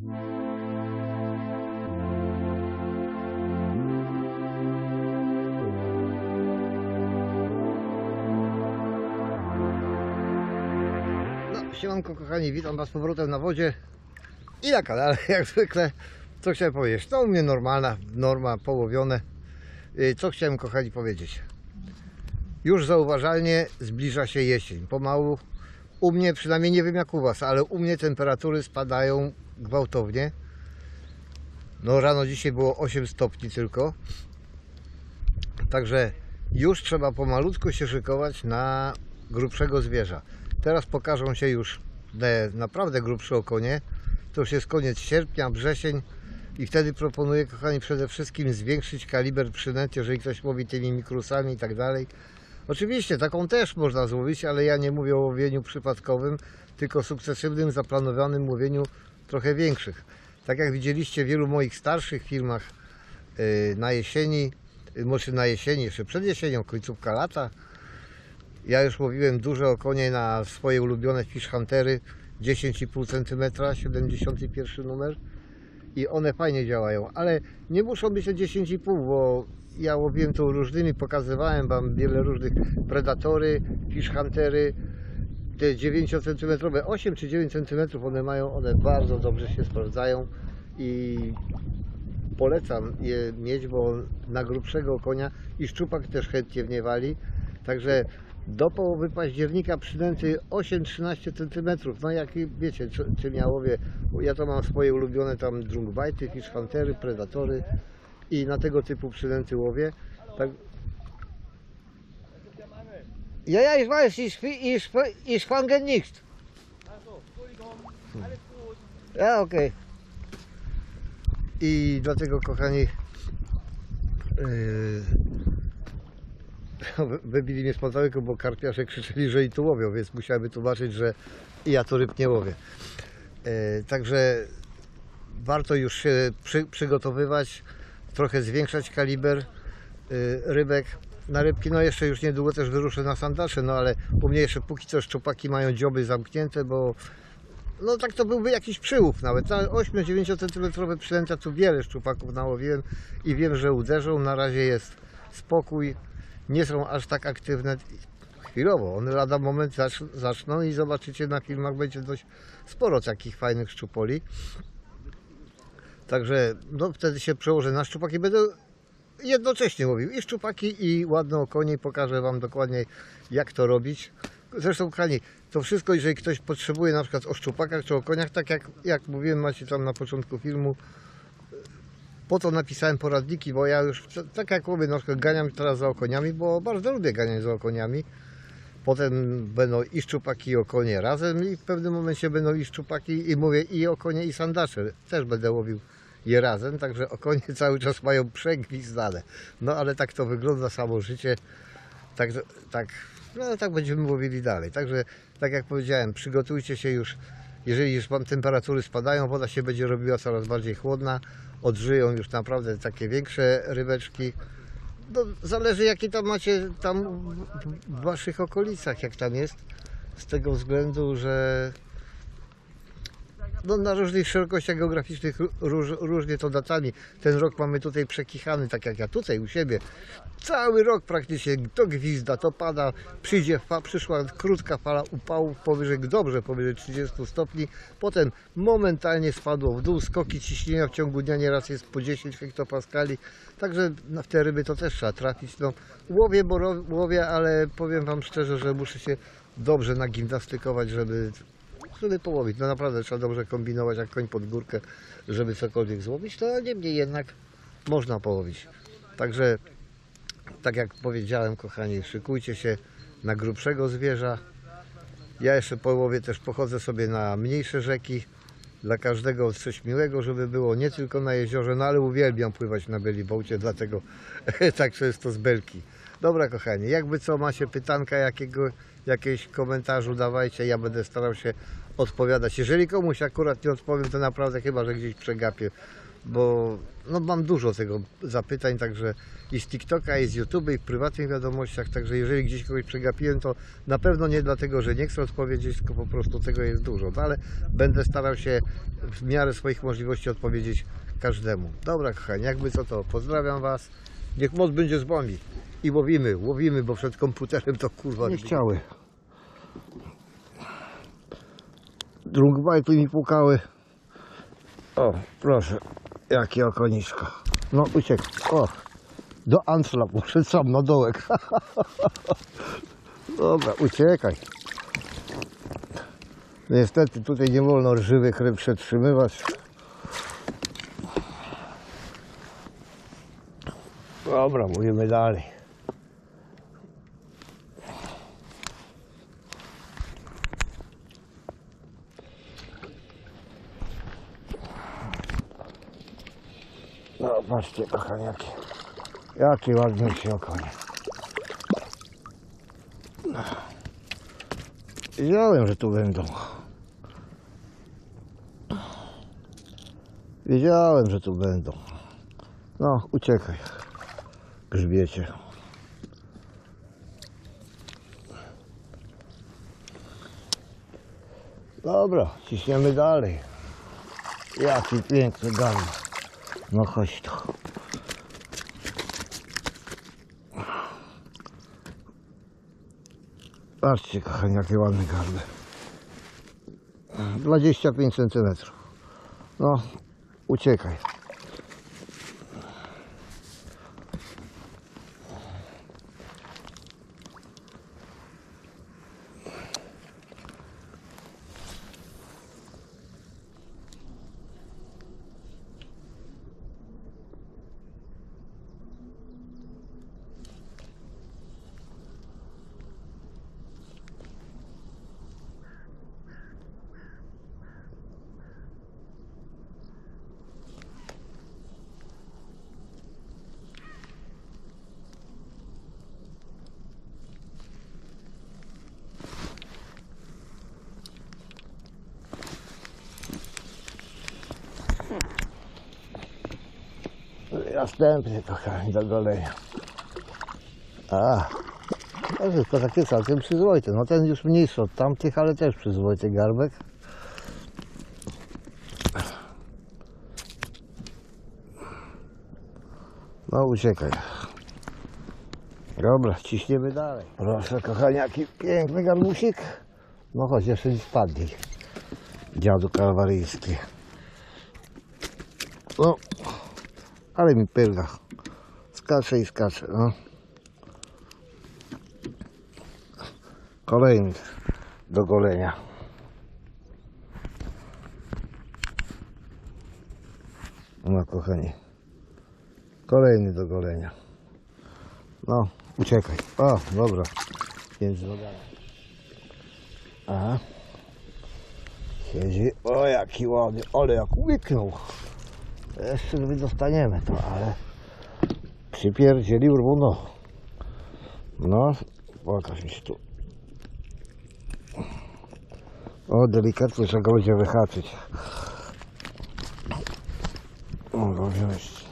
No, siemanko kochani, witam Was z powrotem na wodzie i na kanale, jak zwykle. Co chciałem powiedzieć? No u mnie normalna, norma, połowione. Y, Co chciałem kochani powiedzieć? Już zauważalnie zbliża się jesień. Pomału, u mnie, przynajmniej nie wiem jak u Was, ale u mnie temperatury spadają gwałtownie. No rano dzisiaj było 8 stopni tylko. Także już trzeba pomalutku się szykować na grubszego zwierza. Teraz pokażą się już te naprawdę grubsze okonie. To już jest koniec sierpnia, wrzesień i wtedy proponuję, kochani, przede wszystkim zwiększyć kaliber przynęt, jeżeli ktoś łowi tymi mikrusami i tak dalej. Oczywiście taką też można złowić, ale ja nie mówię o łowieniu przypadkowym, tylko sukcesywnym, zaplanowanym łowieniu trochę większych. Tak jak widzieliście w wielu moich starszych filmach yy, na jesieni, yy, może na jesieni, jeszcze przed jesienią, końcówka lata, ja już łowiłem duże okonie na swoje ulubione fish huntery 10,5 cm, 71 numer i one fajnie działają, ale nie muszą być te 10,5, bo ja łowiłem tu różnymi, pokazywałem Wam wiele różnych predatory, fish huntery, te 9 cm, 8 czy 9 cm one mają, one bardzo dobrze się sprawdzają i polecam je mieć, bo na grubszego konia i szczupak też chętnie w nie wali. Także do połowy października przynęty 8-13 cm. No jak wiecie, czym ja to mam swoje ulubione tam drungbajty, fish huntery, predatory i na tego typu przynęty łowię. Tak. Ja, ja, ich weiß, ich, ich, ich fange nicht. Ja, okej. I dlatego, kochani, yy, wybili mnie z pantałyku, bo karpiarze krzyczeli, że i tu łowią, więc musiałem wytłumaczyć, że ja tu ryb nie łowię. Yy, także warto już się przy, przygotowywać, trochę zwiększać kaliber yy, rybek. Na rybki, no jeszcze już niedługo też wyruszę na sandacze, no ale u mnie jeszcze póki co szczupaki mają dzioby zamknięte, bo no tak to byłby jakiś przyłów nawet. Na 8-9 cm przynęta tu wiele szczupaków nałowiłem i wiem, że uderzą. Na razie jest spokój, nie są aż tak aktywne. Chwilowo, one lada moment zacz- zaczną i zobaczycie na filmach będzie dość sporo takich fajnych szczupoli. Także no wtedy się przełożę na szczupaki. Będę jednocześnie mówił i szczupaki i ładne okonie i pokażę Wam dokładnie jak to robić. Zresztą kochani, to wszystko jeżeli ktoś potrzebuje na przykład o szczupakach czy o koniach, tak jak, jak mówiłem macie tam na początku filmu, po to napisałem poradniki, bo ja już tak jak mówię, przykład ganiam teraz za okoniami, bo bardzo lubię ganiać za okoniami. Potem będą i szczupaki i okonie razem i w pewnym momencie będą i szczupaki i mówię i okonie i sandacze. Też będę łowił je razem, także okonie cały czas mają przegwizdane. No ale tak to wygląda samo życie. Tak, tak, no, tak będziemy łowili dalej. Także tak jak powiedziałem, przygotujcie się już, jeżeli już Wam temperatury spadają, woda się będzie robiła coraz bardziej chłodna, odżyją już naprawdę takie większe rybeczki. No, zależy jakie tam macie tam w Waszych okolicach, jak tam jest, z tego względu, że no, na różnych szerokościach geograficznych ró- róż, różnie to datami. Ten rok mamy tutaj przekichany, tak jak ja tutaj u siebie. Cały rok praktycznie to gwizda, to pada, przyjdzie, fa, przyszła krótka fala upałów powyżej, dobrze powyżej 30 stopni, potem momentalnie spadło w dół, skoki ciśnienia w ciągu dnia nieraz jest po 10 hektopaskali, także w te ryby to też trzeba trafić. No, łowię, bo łowię, ale powiem Wam szczerze, że muszę się dobrze nagimnastykować, żeby żeby połowić. No naprawdę trzeba dobrze kombinować jak koń pod górkę, żeby cokolwiek złowić, no niemniej jednak można połowić. Także tak jak powiedziałem kochani, szykujcie się na grubszego zwierza. Ja jeszcze po łowie też pochodzę sobie na mniejsze rzeki. Dla każdego coś miłego, żeby było nie tylko na jeziorze, no ale uwielbiam pływać na Belibołcie, dlatego tak często z belki. Dobra kochani, jakby co macie pytanka jakiego, jakieś komentarzu dawajcie, ja będę starał się odpowiadać. Jeżeli komuś akurat nie odpowiem, to naprawdę chyba, że gdzieś przegapię, bo no, mam dużo tego zapytań, także i z TikToka, i z YouTube, i w prywatnych wiadomościach, także jeżeli gdzieś kogoś przegapiłem, to na pewno nie dlatego, że nie chcę odpowiedzieć, tylko po prostu tego jest dużo, no, ale będę starał się w miarę swoich możliwości odpowiedzieć każdemu. Dobra kochani, jakby co to, pozdrawiam Was, niech moc będzie z Wami i łowimy, łowimy, bo przed komputerem to kurwa... Nie chciały. Drugbajty mi pukały. O, proszę, jakie okonisko. No, uciekł. O, do Ansla poszedł sam na dołek. Dobra, uciekaj. Niestety tutaj nie wolno żywych ryb przetrzymywać. Dobra, mówimy dalej. Patrzcie kochani, jakie, jakie ładne się okonie. Wiedziałem, że tu będą. Wiedziałem, że tu będą. No, uciekaj. Grzbiecie. Dobra, ciśniemy dalej. Jaki piękny garn. No chodź tu. Patrzcie kochani, jakie ładne garby. 25 cm. No, uciekaj. Następny kochani do golenia. A, to wszystko takie całkiem przyzwoite. No ten już mniejszy od tamtych, ale też przyzwoity garbek. No uciekaj. Dobra, ciśniemy dalej. Proszę kochani, jaki piękny garbusik. No chodź, jeszcze nie spadnij. Dziadu kalwaryjski. No, ale mi pyrga. Skacze i skacze, no. Kolejny do golenia. No kochani. Kolejny do golenia. No, uciekaj. O, dobra. Między nogami. Aha. Siedzi. O, jaki ładny. Ale jak łyknął. Jeszcze wydostaniemy to, ale przypierdzielił runo. No, pokaż mi się tu. O, delikatnie trzeba go będzie wyhaczyć. O, go wziąć.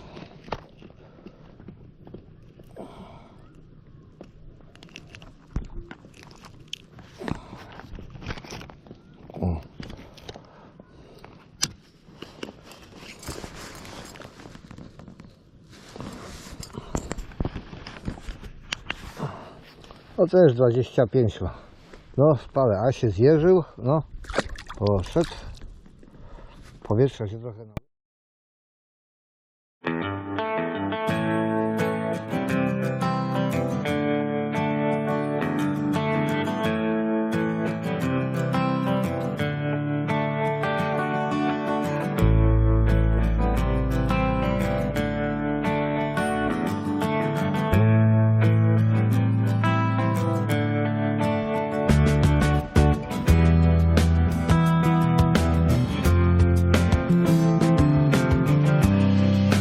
O. No też 25 ma. No spale, a się zjeżył, no poszedł. Powietrze się trochę na...